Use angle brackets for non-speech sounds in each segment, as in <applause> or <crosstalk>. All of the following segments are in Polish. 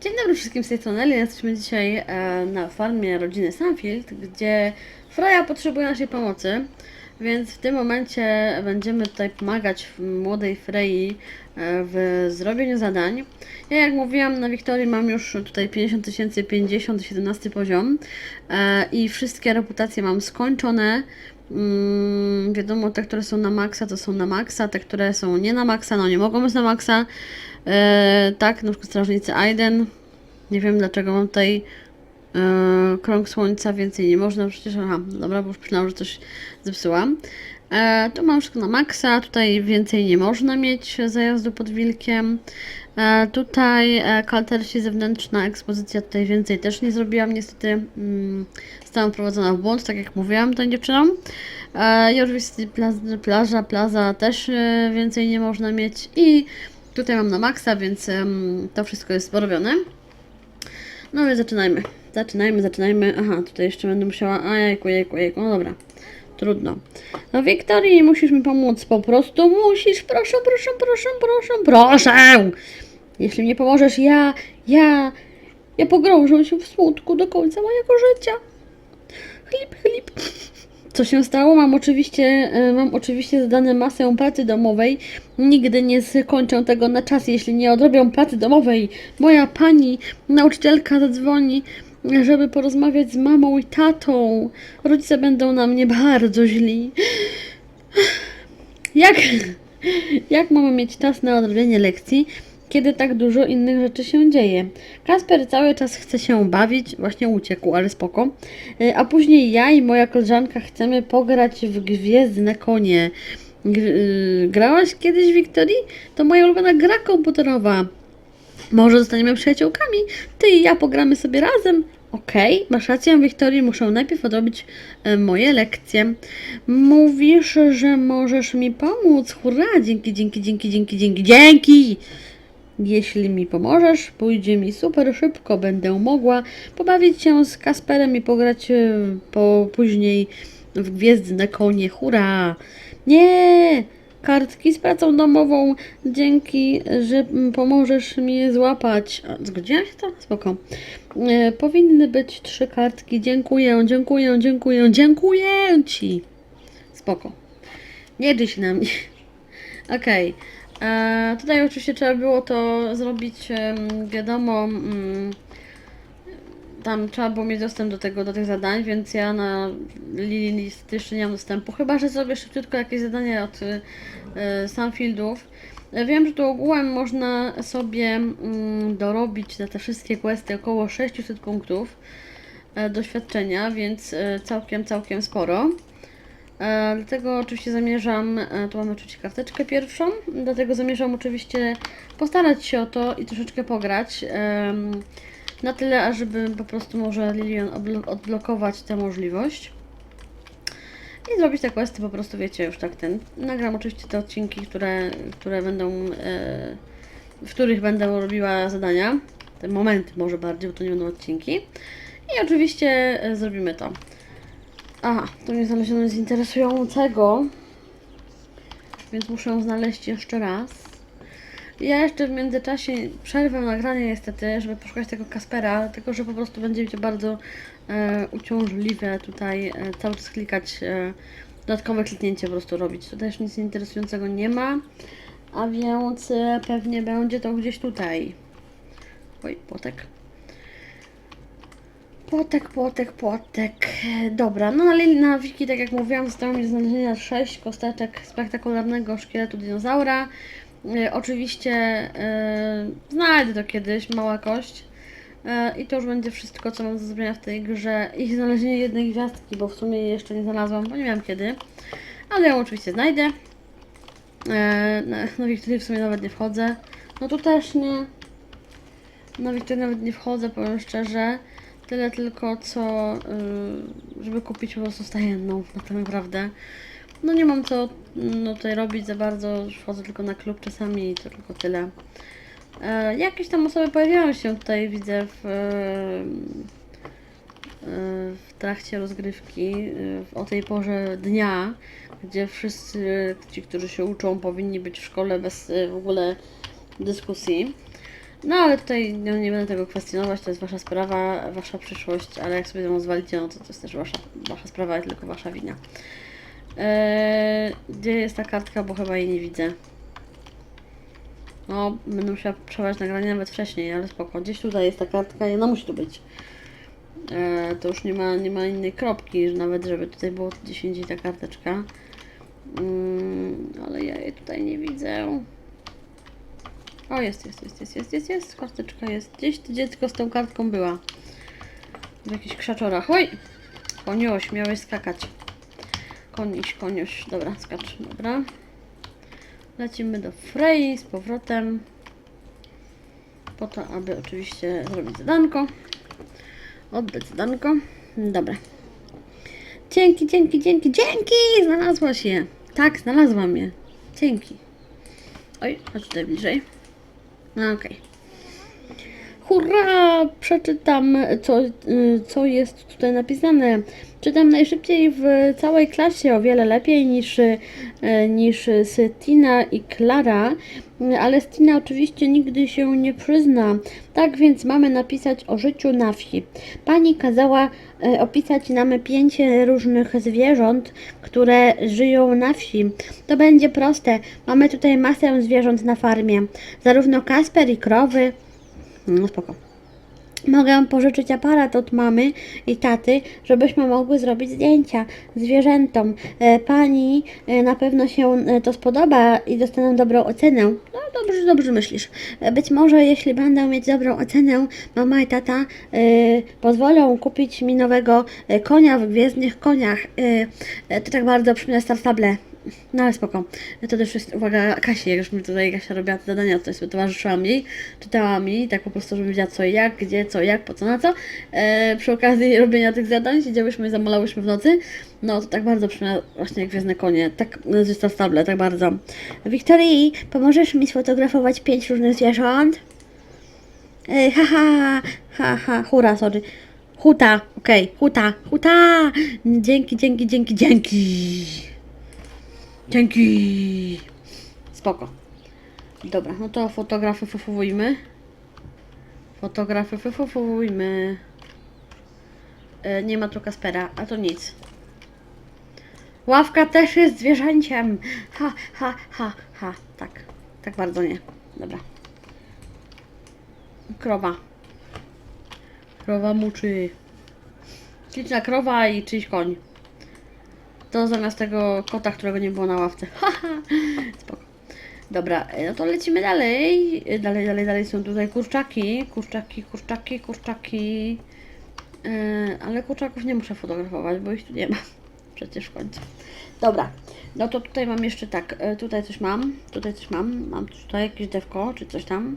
Dzień dobry wszystkim z tej strony. Jesteśmy dzisiaj e, na farmie rodziny Sanfield, gdzie Freya potrzebuje naszej pomocy. Więc w tym momencie będziemy tutaj pomagać młodej Frei e, w zrobieniu zadań. Ja jak mówiłam na Wiktorii mam już tutaj 50 tysięcy 50 17 poziom e, i wszystkie reputacje mam skończone. Mm, wiadomo, te, które są na maksa, to są na maksa, te, które są nie na maksa, no nie mogą być na maksa. E, tak, na przykład strażnicy Aiden. Nie wiem dlaczego mam tutaj e, krąg słońca, więcej nie można przecież. Aha, dobra, bo już myślałam, że coś zepsułam. E, tu mam wszystko na maksa, tutaj więcej nie można mieć zajazdu pod wilkiem. E, tutaj e, kaltersi zewnętrzna ekspozycja, tutaj więcej też nie zrobiłam niestety. Mm, zostałam wprowadzona w błąd, tak jak mówiłam tą dziewczynom. E, Jorwis plaza, plaża, plaza też e, więcej nie można mieć i tutaj mam na maksa, więc em, to wszystko jest porobione. No więc zaczynajmy. Zaczynajmy, zaczynajmy. Aha, tutaj jeszcze będę musiała. A jajku, jajku, jajku. No dobra. Trudno. No Wiktorii, musisz mi pomóc. Po prostu musisz. Proszę, proszę, proszę, proszę, proszę. Jeśli nie pomożesz, ja, ja, ja pogrążę się w smutku do końca mojego życia. Chlip, chlip. Co się stało? Mam oczywiście, e, mam oczywiście zadane masę pracy domowej. Nigdy nie skończę tego na czas, jeśli nie odrobię pracy domowej. Moja pani nauczycielka zadzwoni, żeby porozmawiać z mamą i tatą. Rodzice będą na mnie bardzo źli. Jak, jak mamy mieć czas na odrobienie lekcji, kiedy tak dużo innych rzeczy się dzieje? Kasper cały czas chce się bawić, właśnie uciekł, ale spoko. Y, A później ja i moja koleżanka chcemy pograć w Gwiezdne Konie. Y, Grałaś kiedyś Wiktorii? To moja ulubiona gra komputerowa. Może zostaniemy przyjaciółkami? Ty i ja pogramy sobie razem? Okej, masz rację, Wiktorii, muszę najpierw odrobić e, moje lekcje. Mówisz, że możesz mi pomóc. Hurra, dzięki, dzięki, dzięki, dzięki, dzięki, dzięki! Jeśli mi pomożesz, pójdzie mi super szybko, będę mogła pobawić się z Kasperem i pograć e, po, później w Gwiezdne Konie. Hurra! Nie! Kartki z pracą domową, dzięki, że pomożesz mi złapać. A, Zgodziłaś się to? Spoko. E, powinny być trzy kartki. Dziękuję, dziękuję, dziękuję, dziękuję Ci. Spoko. Nie drzyj się na mnie. <laughs> Okej. E, Tutaj oczywiście trzeba było to zrobić, wiadomo, mm, tam trzeba było mieć dostęp do tego, do tych zadań, więc ja na Lili List jeszcze nie mam dostępu, chyba, że zrobię szybciutko jakieś zadanie od y, y, Sunfieldów. Wiem, że tu ogółem można sobie mm, dorobić za te wszystkie questy około 600 punktów e, doświadczenia, więc e, całkiem, całkiem sporo. E, dlatego oczywiście zamierzam, e, tu mamy oczywiście karteczkę pierwszą, dlatego zamierzam oczywiście postarać się o to i troszeczkę pograć. Na tyle, ażeby po prostu może Lilian odblo- odblokować tę możliwość. I zrobić te questy po prostu, wiecie, już tak ten. Nagram oczywiście te odcinki, które, które będą, e, w których będę robiła zadania. Te momenty może bardziej, bo to nie będą odcinki. I oczywiście e, zrobimy to. Aha, to nie znaleziono nic interesującego. Więc muszę ją znaleźć jeszcze raz. Ja jeszcze w międzyczasie przerwę nagranie niestety, żeby poszukać tego Kaspera, tylko że po prostu będzie bardzo e, uciążliwe tutaj e, cały czas klikać, e, dodatkowe kliknięcie po prostu robić. Tutaj już nic interesującego nie ma, a więc e, pewnie będzie to gdzieś tutaj. Oj, płotek. Płotek, płotek, płotek. Dobra, no na, na wiki, tak jak mówiłam, zostało mi znalezienia 6 kosteczek spektakularnego szkieletu dinozaura. E, oczywiście e, znajdę to kiedyś, mała kość. E, I to już będzie wszystko, co mam do zrobienia w tej grze. I znalezienie jednej gwiazdki, bo w sumie jej jeszcze nie znalazłam, bo nie wiem kiedy. Ale ją oczywiście znajdę. Na, na Wiktorię w sumie nawet nie wchodzę. No tu też nie. Na Wiktorię nawet nie wchodzę, powiem szczerze. Tyle tylko, co y, żeby kupić po prostu stajenną, tak naprawdę. No nie mam co no, tutaj robić za bardzo, wchodzę tylko na klub czasami i to tylko tyle. E, jakieś tam osoby pojawiają się tutaj, widzę, w, e, w trakcie rozgrywki e, o tej porze dnia, gdzie wszyscy ci, którzy się uczą, powinni być w szkole bez e, w ogóle dyskusji. No ale tutaj no, nie będę tego kwestionować, to jest wasza sprawa, wasza przyszłość, ale jak sobie ją zwalicie, no to to jest też wasza, wasza sprawa tylko wasza wina. Eee, gdzie jest ta kartka, bo chyba jej nie widzę. No, będę musiała przewać nagranie nawet wcześniej, ale spoko. Gdzieś tutaj jest ta kartka i ona musi tu być. Eee, to już nie ma, nie ma innej kropki, że nawet żeby tutaj było gdzieś indziej ta karteczka. Mm, ale ja jej tutaj nie widzę. O, jest, jest, jest, jest, jest, jest, jest, karteczka jest. Gdzieś to dziecko z tą kartką była. W jakichś krzaczorach. Oj! Konioś, miałeś skakać. Koniś, konioś. Dobra, skacz, dobra. Lecimy do Frey z powrotem. Po to, aby oczywiście zrobić zadanko. Oddać zadanko. Dobra. Dzięki, dzięki, dzięki, dzięki! Znalazłaś je. Tak, znalazłam je. Dzięki. Oj, chodź tutaj bliżej. No okej. Hurra! Przeczytam, co, y, co jest tutaj napisane. Czytam najszybciej w całej klasie, o wiele lepiej niż, y, niż Stina i Klara, ale Stina oczywiście nigdy się nie przyzna. Tak więc mamy napisać o życiu na wsi. Pani kazała y, opisać nam pięć różnych zwierząt, które żyją na wsi. To będzie proste. Mamy tutaj masę zwierząt na farmie. Zarówno Kasper i krowy. No spoko. Mogę pożyczyć aparat od mamy i taty, żebyśmy mogły zrobić zdjęcia zwierzętom. E, Pani e, na pewno się e, to spodoba i dostaną dobrą ocenę. No dobrze, dobrze myślisz. Być może jeśli będę mieć dobrą ocenę, mama i tata pozwolą kupić mi nowego konia w Gwiezdnych Koniach. To tak bardzo przypomina Star Stable. No ale spoko. To też jest uwaga Kasi, jak już mi tutaj Kasia robiła te zadania, to sobie towarzyszyłam jej, czytałam jej, tak po prostu, żebym wiedziała co i jak, gdzie, co, jak, po co, na co. E, przy okazji robienia tych zadań siedziałyśmy i zamalałyśmy w nocy. No to tak bardzo przypomina właśnie jak Gwiezdne Konie, tak z stable, tak bardzo. Wiktorii, pomożesz mi sfotografować pięć różnych zwierząt? E, ha, ha, ha, ha, hura, sorry. Huta, okej, huta, huta! Dzięki, dzięki, dzięki, dzięki! Dzięki! Spoko. Dobra, no to fotografy fufujmy. Fotografy fufujmy. E, nie ma tu Kaspera, a to nic. Ławka też jest zwierzęciem. Ha, ha, ha, ha. Tak, tak bardzo nie. Dobra. Krowa. Krowa muczy. Śliczna krowa i czyjś koń. To zamiast tego kota, którego nie było na ławce. <laughs> Haha, spoko. Dobra, e, no to lecimy dalej. E, Dalej, dalej, dalej są tutaj kurczaki. Kurczaki, kurczaki, kurczaki. E, ale kurczaków nie muszę fotografować, bo ich tu nie ma. <laughs> Przecież w końcu. Dobra, no to tutaj mam jeszcze tak. e, Tutaj coś mam. Tutaj coś mam. Mam tutaj jakieś dewko, czy coś tam.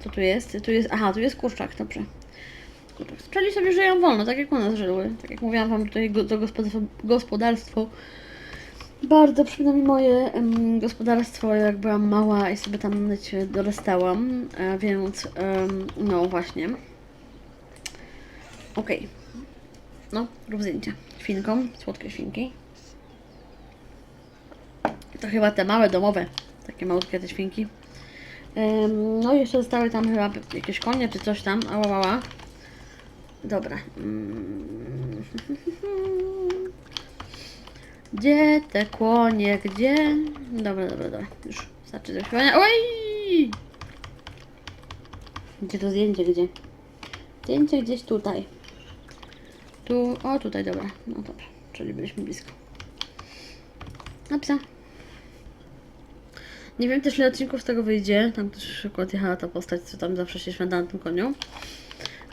Co tu jest? Tu jest. Aha, tu jest kurczak, dobrze. Czyli sobie żyją wolno, tak jak u nas żyły. Tak jak mówiłam wam, tutaj to gospodarstwo, bardzo przypomina mi moje em, gospodarstwo, jak byłam mała i sobie tam dorastałam, e, więc em, no właśnie. Okej. No, rób zdjęcie. Świnką, słodkie świnki. To chyba te małe, domowe, takie malutkie te świnki. Em, no i jeszcze zostały tam chyba jakieś konie czy coś tam, ała, ała. Dobra. Gdzie te kłonie? Gdzie? Dobra, dobra, dobra. Już starczy do śpiewania. Oj! Gdzie to zdjęcie? Gdzie? Zdjęcie gdzieś tutaj. Tu, o tutaj, dobra. No dobra, czyli byliśmy blisko. Psa. Nie wiem też ile odcinków z tego wyjdzie. Tam też przykład jechała ta postać, co tam zawsze się szwenda na tym koniu.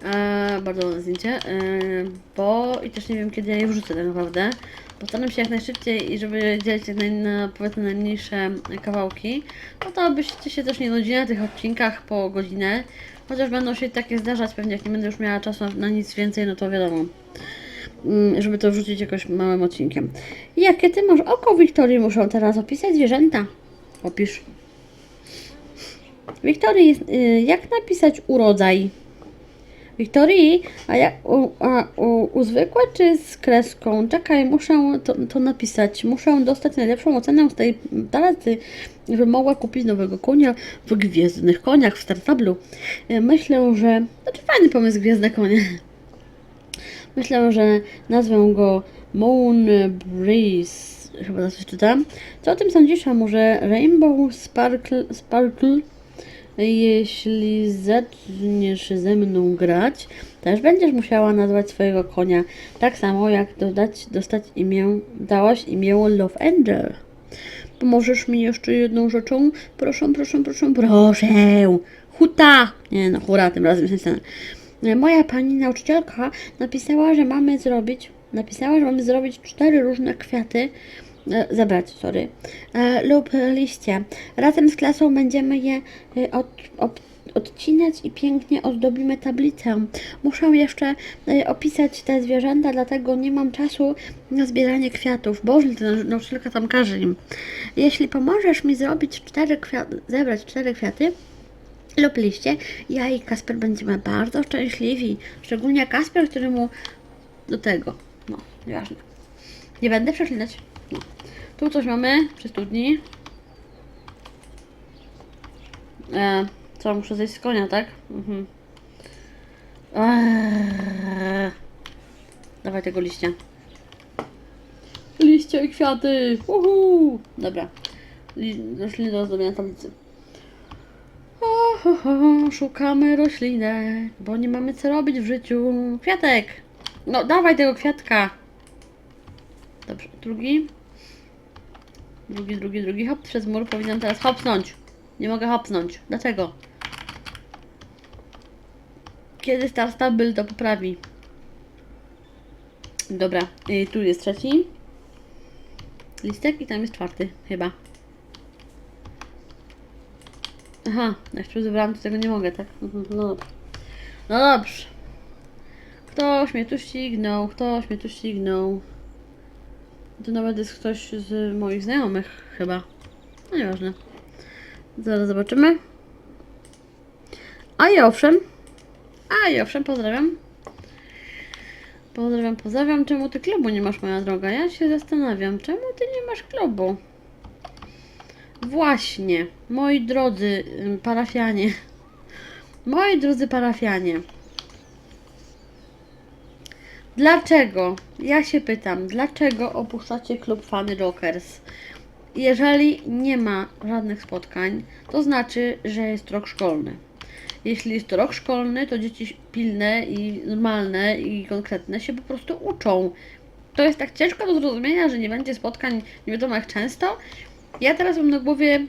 E, bardzo ładne zdjęcie, e, bo i też nie wiem kiedy ja je wrzucę tak naprawdę. Postaram się jak najszybciej i żeby dzielić jak naj, na powiedzmy najmniejsze kawałki, no to abyście się też nie nudzili na tych odcinkach po godzinę. Chociaż będą się takie zdarzać, pewnie jak nie będę już miała czasu na, nic więcej, no to wiadomo. Mm, Żeby to wrzucić jakoś małym odcinkiem. Jakie ty masz oko, Wiktorii? Muszą teraz opisać zwierzęta. Opisz. Wiktorii, y, jak napisać urodzaj? Wiktorii, a, jak, u, a u, u zwykłe czy z kreską? Czekaj, muszę to, to napisać. Muszę dostać najlepszą ocenę z tej talenty, żeby mogła kupić nowego konia w Gwiezdnych Koniach w Startablu. E, Myślę, że... Znaczy fajny pomysł Gwiezdne Konie. <laughs> Myślę, że nazwę go Moon Breeze. Chyba coś czytam. Co o tym sądzisz, a może Rainbow Sparkle, Sparkle? Jeśli zaczniesz ze mną grać, też będziesz musiała nazwać swojego konia. Tak samo jak dodać, dostać imię, dałaś imię Love Angel. Pomożesz mi jeszcze jedną rzeczą? Proszę, proszę, proszę, proszę. Huta! Nie no, hura, tym razem się Moja pani nauczycielka napisała, że mamy zrobić, napisała, że mamy zrobić cztery różne kwiaty, zebrać, sorry, e, lub liście. Razem z klasą będziemy je e, od, od, odcinać i pięknie ozdobimy tablicę. Muszę jeszcze e, opisać te zwierzęta, dlatego nie mam czasu na zbieranie kwiatów. Boże, ta nauczycielka tam każe im. Jeśli pomożesz mi zrobić cztery kwiaty, zebrać cztery kwiaty, lub liście, ja i Kasper będziemy bardzo szczęśliwi. Szczególnie Kasper, któremu do tego. No, nieważne. Nie będę przeklinać. No. Tu coś mamy przy studni. E, co, muszę zejść z konia, tak? Mhm. Eee. Dawaj tego liścia. Liście i kwiaty! Uhu! Dobra. Li- Rośliny do ozdobienia tablicy. O, ho, ho, szukamy roślinek, bo nie mamy co robić w życiu. Kwiatek! No, dawaj tego kwiatka. Dobrze, drugi. Drugi, drugi, drugi. Hop, przez mur powinnam teraz hopnąć. Nie mogę hopnąć. Dlaczego? Kiedy Star Stable to poprawi? Dobra, i tu jest trzeci. Listek i tam jest czwarty, chyba. Aha, jak tu zebrałam, to tego nie mogę, tak? Mhm, No dobrze. No dobrze. Ktoś mnie tu ścignął, ktoś mnie tu ścignął. To nawet jest ktoś z moich znajomych, chyba. No nieważne. Zaraz zobaczymy. A i owszem. A i owszem, pozdrawiam. Pozdrawiam, pozdrawiam. Czemu ty klubu nie masz, moja droga? Ja się zastanawiam, czemu ty nie masz klubu? Właśnie, moi drodzy ym, parafianie. Moi drodzy parafianie. Dlaczego? Ja się pytam, dlaczego opuszczacie klub Fany Rockers? Jeżeli nie ma żadnych spotkań, to znaczy, że jest rok szkolny. Jeśli jest rok szkolny, to dzieci pilne i normalne i konkretne się po prostu uczą. To jest tak ciężko do zrozumienia, że nie będzie spotkań nie wiadomo jak często. Ja teraz mam na głowie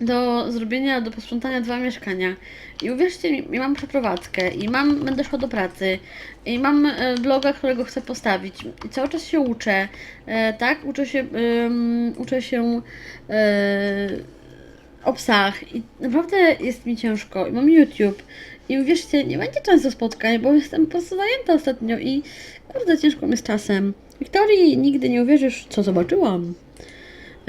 do zrobienia, do posprzątania dwa mieszkania. I uwierzcie mi, mam przeprowadzkę i mam, będę szła do pracy i mam e, bloga, którego chcę postawić i cały czas się uczę, e, tak? Uczę się, ym, uczę się e, o psach i naprawdę jest mi ciężko i mam YouTube i uwierzcie, nie będzie często spotkań, bo jestem po prostu zajęta ostatnio i kurde, ciężko mi z czasem. Wiktorii, nigdy nie uwierzysz, co zobaczyłam.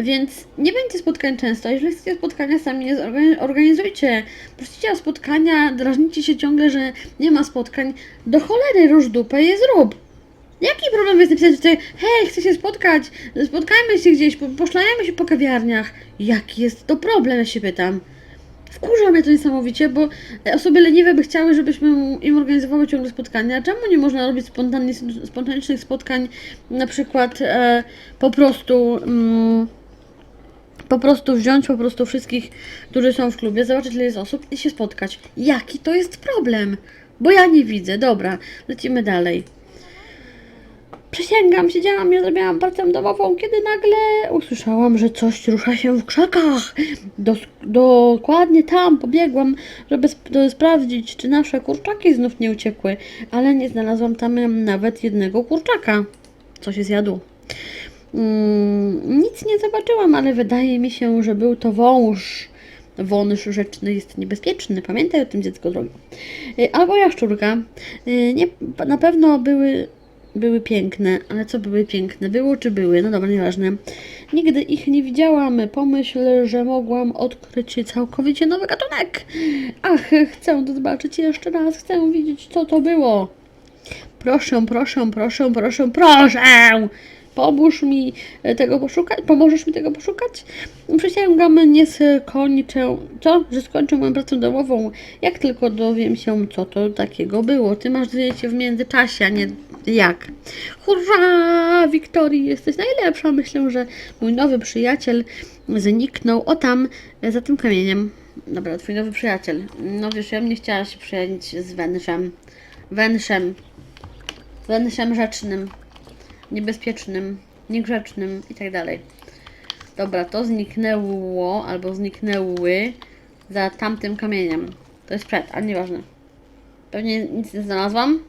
Więc nie będzie spotkań często. Jeżeli chcecie spotkania, sami zorgani- organizujcie. Prosicie o spotkania, drażnicie się ciągle, że nie ma spotkań. Do cholery róż dupę je zrób. Jaki problem jest napisać tutaj, hej, chcę się spotkać, spotkajmy się gdzieś, po- poszlajemy się po kawiarniach. Jaki jest to problem, ja się pytam. Wkurza mnie to niesamowicie, bo osoby leniwe by chciały, żebyśmy im organizowały ciągle spotkania. Czemu nie można robić spontanicznych spotkań, na przykład e, po prostu... Mm, po prostu wziąć po prostu wszystkich, którzy są w klubie, zobaczyć ile jest osób i się spotkać. Jaki to jest problem? Bo ja nie widzę. Dobra, lecimy dalej. Przysięgam, siedziałam i zrobiłam pracę domową, kiedy nagle usłyszałam, że coś rusza się w krzakach. Dokładnie tam pobiegłam, żeby sp- sprawdzić, czy nasze kurczaki znów nie uciekły, ale nie znalazłam tam nawet jednego kurczaka. Co się zjadło. Mm, nic nie zobaczyłam, ale wydaje mi się, że był to wąż. Wąż rzeczny jest niebezpieczny. Pamiętaj o tym, dziecko drogie. Y, Albo jaszczurka. Y, Nie, na pewno były były piękne, ale co były piękne? Było czy były? No dobra, nieważne. Nigdy ich nie widziałam. Pomyśl, że mogłam odkryć całkowicie nowy gatunek. Ach, chcę to zobaczyć jeszcze raz. Chcę widzieć, co to było. Proszę, proszę, proszę, proszę, proszę! Pomóż mi tego poszukać? Pomożesz mi tego poszukać? Przysięgam, nie skończę. Co? Że skończę moją pracę domową. Jak tylko dowiem się, co to takiego było. Ty masz się w międzyczasie, a nie jak. Hurra! Wiktorii, jesteś najlepsza. Myślę, że mój nowy przyjaciel zniknął. O tam, za tym kamieniem. Dobra, twój nowy przyjaciel. No wiesz, ja bym nie chciała się przyjaźnić z Wenszem. Wenszem. Wenszem rzecznym niebezpiecznym, niegrzecznym i tak dalej. Dobra, to zniknęło albo zniknęły za tamtym kamieniem. To jest przed, ale nieważne. Pewnie nic nie znalazłam.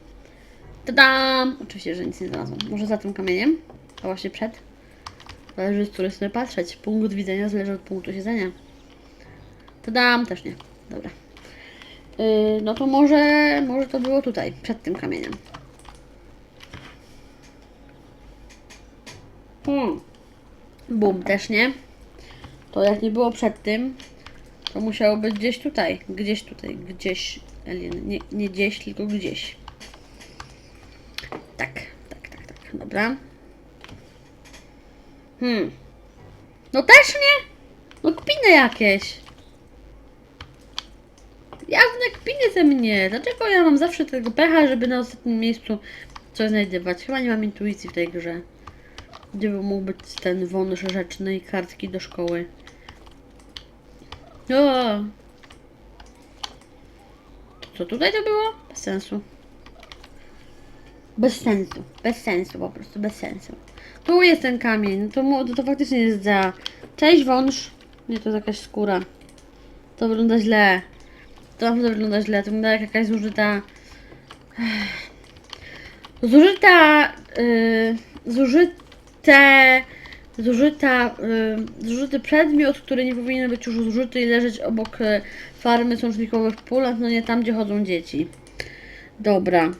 Tadam! Oczywiście, że nic nie znalazłam. Może za tym kamieniem? A właśnie przed? Zależy z której strony patrzeć. Punkt widzenia zależy od punktu siedzenia. Tadam! Też nie. Dobra. Yy, no to może, może to było tutaj, przed tym kamieniem. Hmm. Bum, też nie. To jak nie było przed tym, to musiało być gdzieś tutaj. Gdzieś tutaj, gdzieś. Nie, nie gdzieś, tylko gdzieś. Tak, tak, tak, tak. Dobra. Hmm. No też nie? No kpiny jakieś. Jawne kpiny ze mnie. Dlaczego ja mam zawsze tego pecha, żeby na ostatnim miejscu coś znajdywać? Chyba nie mam intuicji w tej grze. Gdzie by mógł być ten wąż rzeczny i kartki do szkoły? O! Co tutaj to było? Bez sensu. Bez sensu. Bez sensu po prostu, bez sensu. Tu jest ten kamień. To, mu, to, to faktycznie jest za... Cześć wąż. Nie, to jest jakaś skóra. To wygląda źle. To naprawdę wygląda źle. To wygląda jak jakaś zużyta... Zużyta... Yy, zużyte... Zużyta, y, zużyty przedmiot, który nie powinien być już zużyty i leżeć obok y, farmy sącznikowych pól, no nie tam, gdzie chodzą dzieci. Dobra.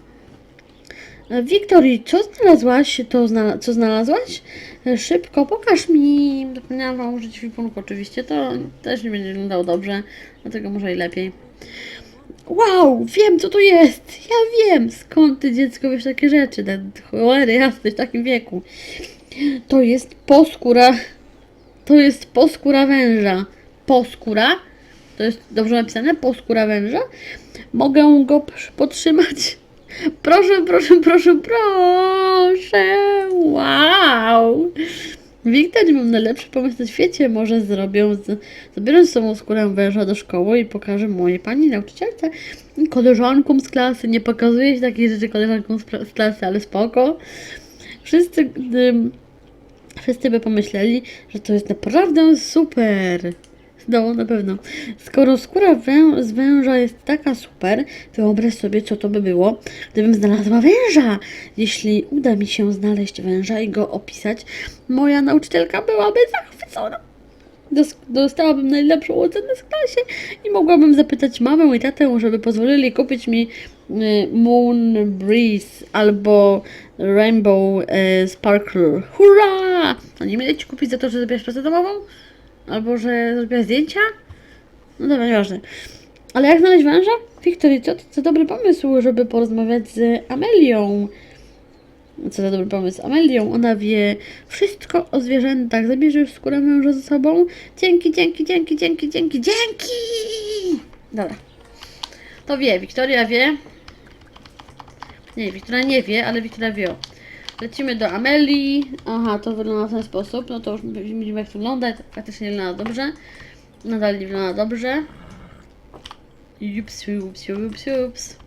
E, Wiktorii, co znalazłaś? To znala co znalazłaś? E, Szybko, pokaż mi. Zapomniałam wam użyć filmiku oczywiście, to też nie będzie wyglądało dobrze, dlatego może i lepiej. Wow, wiem co to jest! Ja wiem! Skąd ty dziecko wiesz takie rzeczy? Cholery jasny w takim wieku. To jest poskóra. To jest poskóra węża. Poskóra? To jest dobrze napisane? Poskóra węża? Mogę go podtrzymać? <laughs> Proszę, proszę, proszę, proszę! Wow! Wiktor mam najlepszy pomysł na świecie. Może zrobię, z, zabiorę z sobą skórę węża do szkoły i pokażę mojej pani nauczycielce koleżankom z klasy. Nie pokazuje się takich rzeczy koleżankom z, z klasy, ale spoko. Wszyscy, gdy, wszyscy by pomyśleli, że to jest naprawdę super. No, na pewno. Skoro skóra wę z węża jest taka super, wyobraź sobie, co to by było, gdybym znalazła węża. Jeśli uda mi się znaleźć węża i go opisać, moja nauczycielka byłaby zachwycona. Dos- dostałabym najlepszą ocenę w klasie i mogłabym zapytać mamę i tatę, żeby pozwolili kupić mi y, Moon Breeze albo Rainbow y, Sparkle. Hurra! Nie mieli ci kupić za to, że zrobiłaś pracę domową? Albo że zrobiłaś zdjęcia? No dobra, nieważne. Ale jak znaleźć węża? Wiktorii, co to dobry pomysł, żeby porozmawiać z Amelią. Co za dobry pomysł. Amelią, ona wie wszystko o zwierzętach. Zabierzesz skórę męża ze sobą? Dzięki, dzięki, dzięki, dzięki, dzięki, dzięki! Dobra. To wie, Wiktoria wie. Nie, Wiktoria nie wie, ale Wiktoria wie. Lecimy do Amelii. Aha, to wygląda w ten sposób. No to już widzimy jak to wygląda. Faktycznie nie wygląda dobrze. Nadal nie wygląda dobrze. Jups, jups, jups, jups.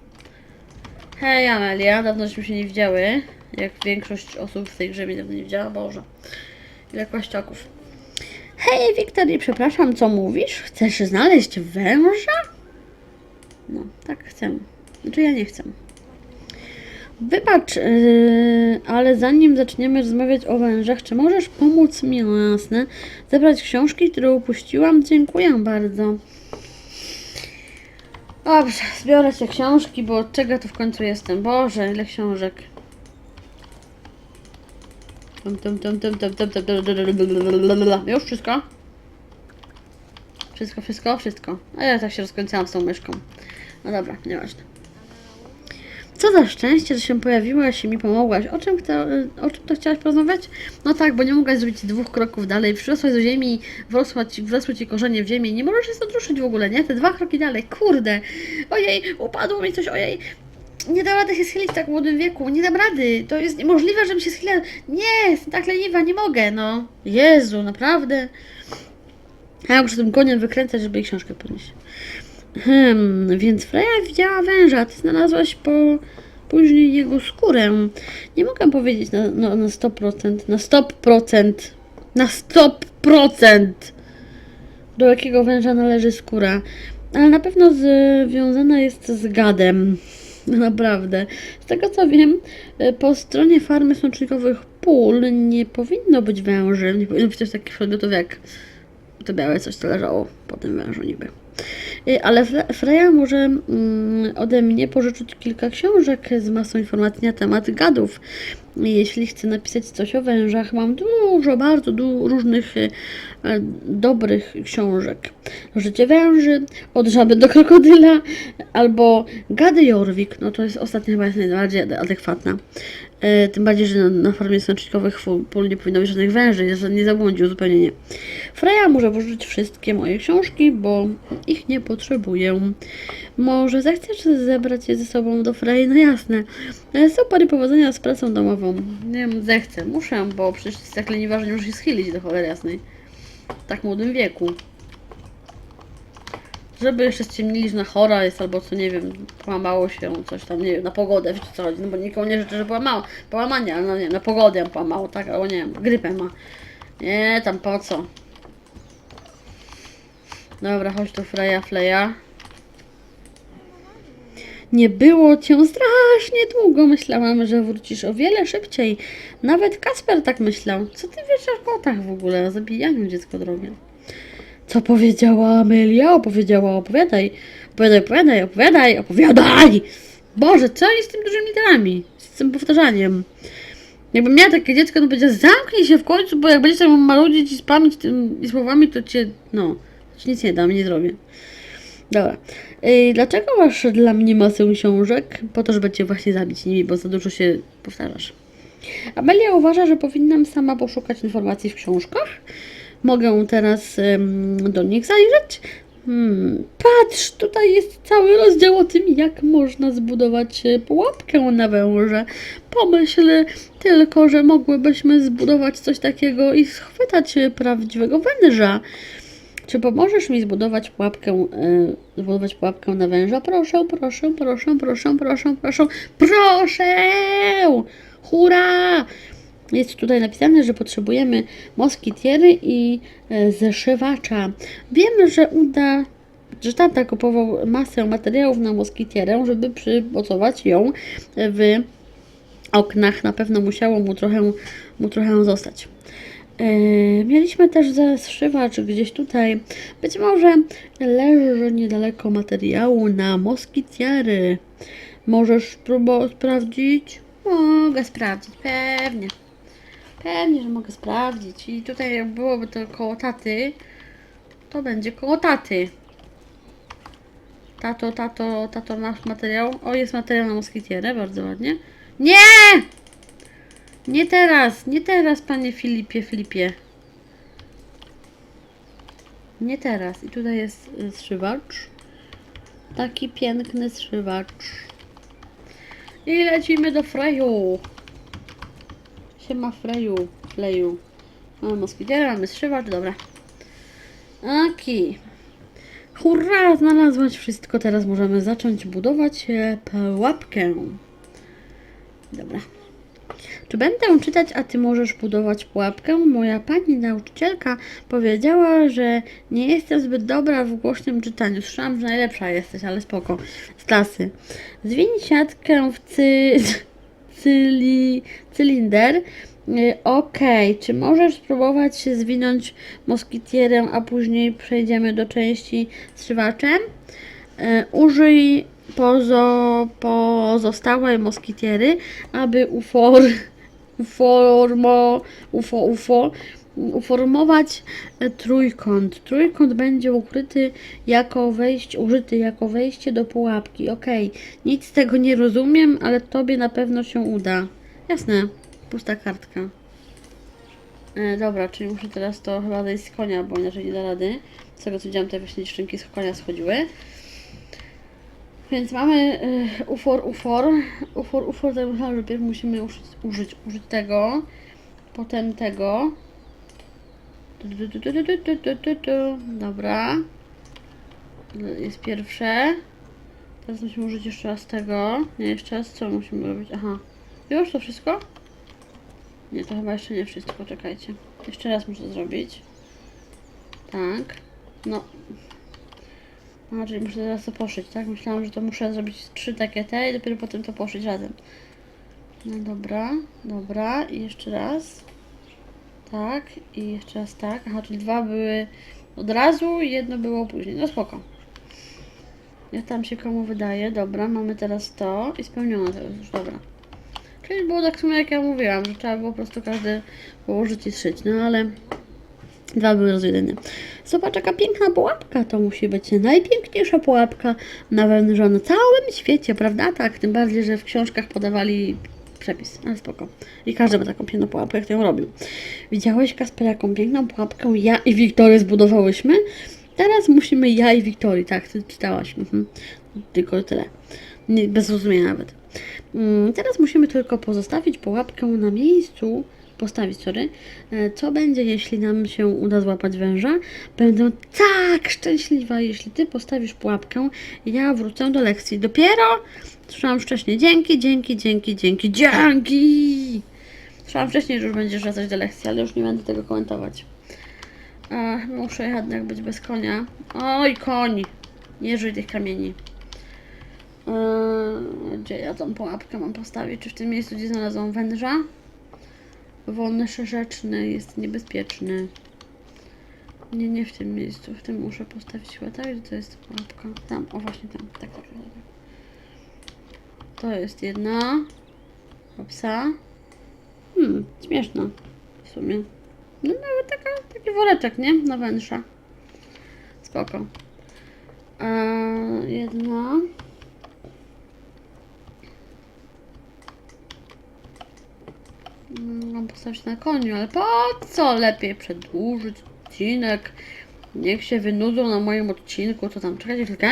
Hej Amelia, dawno żeśmy się nie widziały. Jak większość osób w tej grze mnie nie widziała. Boże. Ile kościoków. Hej Wiktorii, przepraszam, co mówisz? Chcesz znaleźć węża? No, tak chcę. Znaczy ja nie chcę. Wybacz, yy, ale zanim zaczniemy rozmawiać o wężach, czy możesz pomóc mi, jasne, zebrać książki, które upuściłam? Dziękuję bardzo. Dobrze, zbiorę te książki, bo od czego tu w końcu jestem? Boże, ile książek. Tum. Już wszystko? Wszystko, wszystko, wszystko. A ja tak się rozkręcałam z tą myszką. No dobra, nieważne. Co za szczęście, że się pojawiłaś i mi pomogłaś. O czym, o czym to chciałaś porozmawiać? No tak, bo nie mogłaś zrobić dwóch kroków dalej. Przyrosłaś do ziemi, wrosła ci, wrosły ci korzenie w ziemi. Nie możesz się stąd w ogóle, nie? Te dwa kroki dalej. Kurde. Ojej, upadło mi coś, ojej. Nie dam rady się schylić w tak młodym wieku. Nie dam rady. To jest niemożliwe, żebym się schyliła. Nie, jestem tak leniwa, nie mogę, no. Jezu, naprawdę. A ja muszę tym koniem wykręcać, żeby jej książkę podnieść. Hmm, więc Freya widziała węża, ty znalazłaś po później jego skórę. Nie mogę powiedzieć na, no, na 100%, na 100%, na 100% do jakiego węża należy skóra. Ale na pewno związana jest z gadem. <laughs> Naprawdę. Z tego co wiem, e, po stronie farmy sącznikowych pól nie powinno być węży. Nie powinno być też takich przedmiotów jak to białe coś, co leżało po tym wężu niby. Y, Ale Fre- Freya może mm, ode mnie pożyczyć kilka książek z masą informacji na temat gadów. Jeśli chcę napisać coś o wężach, mam dużo, bardzo du- różnych y, dobrych książek. Życie węży, od żaby do krokodyla, albo Gady Jorwik, no to jest ostatnia chyba jest najbardziej ade- adekwatna. E, tym bardziej, że na, na farmie sącznikowych fu- pól nie powinno być żadnych węży, ja nie zabłądził zupełnie nie. Freya może pożyczyć wszystkie moje książki, bo ich nie potrzebuję. Może zechcesz zebrać je ze sobą do Frey? No jasne. E, Super powodzenia z pracą domową. Nie wiem, zechcę. Muszę, bo przecież jest tak leniwa, że nie muszę się schylić do cholery jasnej. W tak młodym wieku. Żeby jeszcze ściemnili, że na chora jest, albo co, nie wiem, połamało się, coś tam, nie wiem, na pogodę, wiecie co chodzi, no bo nikomu nie życzę, że połamało, połamanie, ale no nie, na pogodę połamało, tak, albo nie wiem, grypę ma. Nie, tam po co. Dobra, chodź tu Freja, Fleja. Nie było cię strasznie długo. Myślałam, że wrócisz o wiele szybciej. Nawet Kasper tak myślał. Co ty wiesz o kotach w ogóle? O zabijaniu dziecko drogie. Co powiedziała Amelia? Opowiedziała, opowiadaj. Opowiadaj, opowiadaj, opowiadaj, opowiadaj! Boże, co jest z tym dużymi literami? Z tym powtarzaniem. Jakbym miała takie dziecko, to będzie zamknij się w końcu, bo jak będziesz tam marudzić i spamić tymi słowami, to cię, no, ci nic nie dam, nie zrobię. Dobra. Dlaczego masz dla mnie masę książek? Po to, żeby cię właśnie zabić nimi, bo za dużo się powtarzasz. Amelia uważa, że powinnam sama poszukać informacji w książkach. Mogę teraz do nich zajrzeć. Hmm, patrz, tutaj jest cały rozdział o tym, jak można zbudować e, pułapkę na węże. Pomyśl tylko, że mogłybyśmy zbudować coś takiego i schwytać e, prawdziwego węża. Czy pomożesz mi zbudować pułapkę, e, zbudować pułapkę na węża? Proszę, proszę, proszę, proszę, proszę, proszę, proszę! Hurra! Jest tutaj napisane, że potrzebujemy moskitiery i e, zeszywacza. Wiem, że uda, że tata kupował masę materiałów na moskitierę, żeby przymocować ją w oknach. Na pewno musiało mu trochę, mu trochę zostać. E, Mieliśmy też zeszywacz gdzieś tutaj. Być może leży niedaleko materiału na moskitiery. Możesz próbować sprawdzić? Mogę sprawdzić, pewnie. Pewnie, że mogę sprawdzić. I tutaj jak byłoby to koło taty, to będzie koło taty. Tato, tato, tato, nasz materiał. O, jest materiał na moskitierę, bardzo ładnie. Nie! Nie teraz, nie teraz, panie Filipie, Filipie. Nie teraz. I tutaj jest y, zszywacz. Taki piękny zszywacz. I lecimy do Freju. Siema Freju, Fleju. Mamy moskitierę, mamy zszywacz, dobra. Aki. Hurra, znalazłaś wszystko. Teraz możemy zacząć budować e, pułapkę. Dobra. Czy będę czytać, a ty możesz budować pułapkę? Moja pani nauczycielka powiedziała, że nie jestem zbyt dobra w głośnym czytaniu. Słyszałam, że najlepsza jesteś, ale spoko. Z klasy. Zwiń siatkę w cy... <laughs> cyli... cylinder. Y, Okej, czy możesz spróbować się zwinąć moskitierem, a później przejdziemy do części z? Y, Użyj pozo, pozostałej moskitiery, aby ufor, <laughs> uformo, ufo, ufo, uformować e, trójkąt. Trójkąt będzie ukryty jako wejście, użyty jako wejście do pułapki. Okej, nic z tego nie rozumiem, ale tobie na pewno się uda. Jasne, pusta kartka. E, dobra, czyli muszę teraz to chyba zejść z konia, bo inaczej nie da rady. Z tego co widziałam, te właśnie szczęki z konia schodziły. Więc mamy y, ufor, ufor. Ufor, ufor, to myślałam, że pierw musimy użyć, użyć, użyć tego. Potem tego. Dobra. Jest pierwsze. Teraz musimy użyć jeszcze raz tego. Nie, jeszcze raz co musimy robić? Aha. Już to wszystko? Nie, to chyba jeszcze nie wszystko, czekajcie. Jeszcze raz muszę zrobić. Tak. No. A, czyli muszę teraz to poszyć, tak? Myślałam, że to muszę zrobić trzy takie te i dopiero potem to poszyć razem. No dobra, dobra. I jeszcze raz. Tak. I jeszcze raz tak. Aha, czyli dwa były od razu jedno było później. No spoko. Jak tam się komu wydaje. Dobra, mamy teraz to i spełnione to już, dobra. Czyli było tak samo jak ja mówiłam, że trzeba było po prostu każdy położyć i szyć, no ale dwa były rozjedyne. Zobacz jaka piękna pułapka, to musi być najpiękniejsza pułapka na węża na całym świecie, prawda? Tak, tym bardziej, że w książkach podawali przepis, ale spoko. I każdy ma taką piękną pułapkę, jak ją robił. Widziałeś, Kasper, jaką piękną pułapkę ja i Wiktory zbudowałyśmy? Teraz musimy ja i Wiktorii, tak, ty czytałaś. Mhm. Tylko tyle. Nie, bez zrozumienia nawet. Mm, Teraz musimy tylko pozostawić pułapkę na miejscu, postawić, sorry. E, Co będzie, jeśli nam się uda złapać węża? Będę tak szczęśliwa, jeśli ty postawisz pułapkę ja wrócę do lekcji. Dopiero słyszałam wcześniej, dzięki, dzięki, dzięki, dzięki, dzięki! Słyszałam wcześniej, że już będziesz wracać do lekcji, ale już nie będę tego komentować. Muszę jednak być bez konia. Oj, koń! Nie żyj tych kamieni. Eee, Gdzie ja tą pułapkę mam postawić? Czy w tym miejscu, gdzie znalazłam węża? Wąż rzeczny jest niebezpieczny. Nie, nie w tym miejscu. W tym muszę postawić chyba tak, to jest pułapka. Tam, o właśnie tam. Tak, tak, tak. tak. To jest jedna. Opsa. Hmm, śmieszna. W sumie. No nawet taka, taki woreczek, nie? Na węża. Spoko. Eee, jedna. Mm, Mam postawić na koniu, ale po co? Lepiej przedłużyć odcinek. Niech się wynudzą na moim odcinku. To tam, czekajcie chwilkę.